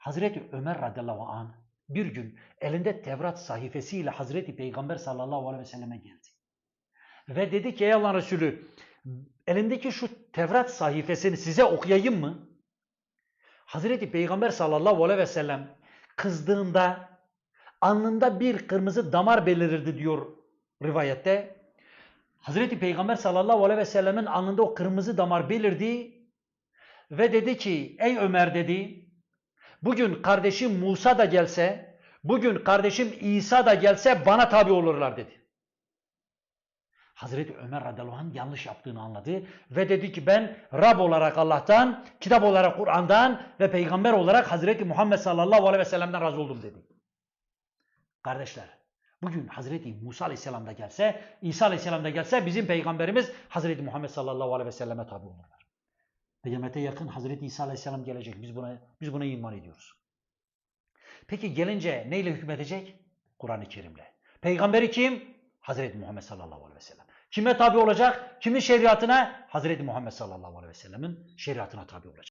Hazreti Ömer radıyallahu anh bir gün elinde Tevrat sayfasıyla Hazreti Peygamber sallallahu aleyhi ve selleme geldi. Ve dedi ki ey Allah'ın Resulü elimdeki şu Tevrat sayfasını size okuyayım mı? Hazreti Peygamber sallallahu aleyhi ve sellem kızdığında alnında bir kırmızı damar belirirdi diyor rivayette. Hazreti Peygamber sallallahu aleyhi ve sellemin alnında o kırmızı damar belirdi ve dedi ki ey Ömer dedi bugün kardeşim Musa da gelse bugün kardeşim İsa da gelse bana tabi olurlar dedi. Hazreti Ömer radıyallahu anh yanlış yaptığını anladı ve dedi ki ben Rab olarak Allah'tan, kitap olarak Kur'an'dan ve peygamber olarak Hazreti Muhammed sallallahu aleyhi ve sellem'den razı oldum dedi. Kardeşler bugün Hazreti Musa aleyhisselam da gelse, İsa aleyhisselam da gelse bizim peygamberimiz Hazreti Muhammed sallallahu aleyhi ve selleme tabi olurlar. Kıyamete yakın Hazreti İsa aleyhisselam gelecek. Biz buna, biz buna iman ediyoruz. Peki gelince neyle hükmedecek? Kur'an-ı Kerim'le. Peygamberi kim? Hazreti Muhammed sallallahu aleyhi ve sellem. Kime tabi olacak? Kimin şeriatına? Hazreti Muhammed sallallahu aleyhi ve sellemin şeriatına tabi olacak.